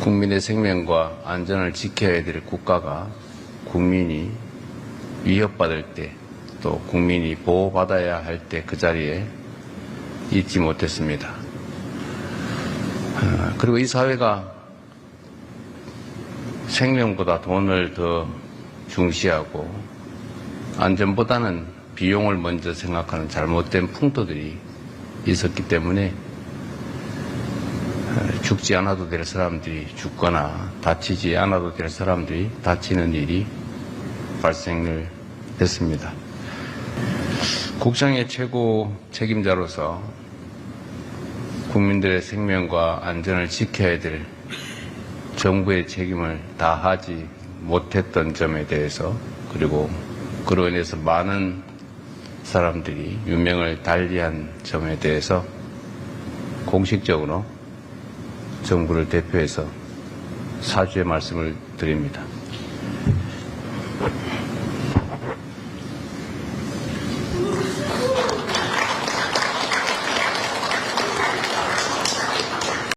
국민의 생명과 안전을 지켜야 될 국가가 국민이 위협받을 때 또 국민이 보호받아야 할 때 그 자리에 있지 못했습니다. 어, 그리고 이 사회가 생명보다 돈을 더 중시하고 안전보다는 비용을 먼저 생각하는 잘못된 풍토들이 있었기 때문에 어, 죽지 않아도 될 사람들이 죽거나 다치지 않아도 될 사람들이 다치는 일이 발생을 했습니다. 국정의 최고 책임자로서 국민들의 생명과 안전을 지켜야 될 정부의 책임을 다하지 못했던 점에 대해서 그리고 그로 인해서 많은 사람들이 유명을 달리한 점에 대해서 공식적으로 정부를 대표해서 사죄의 말씀을 드립니다.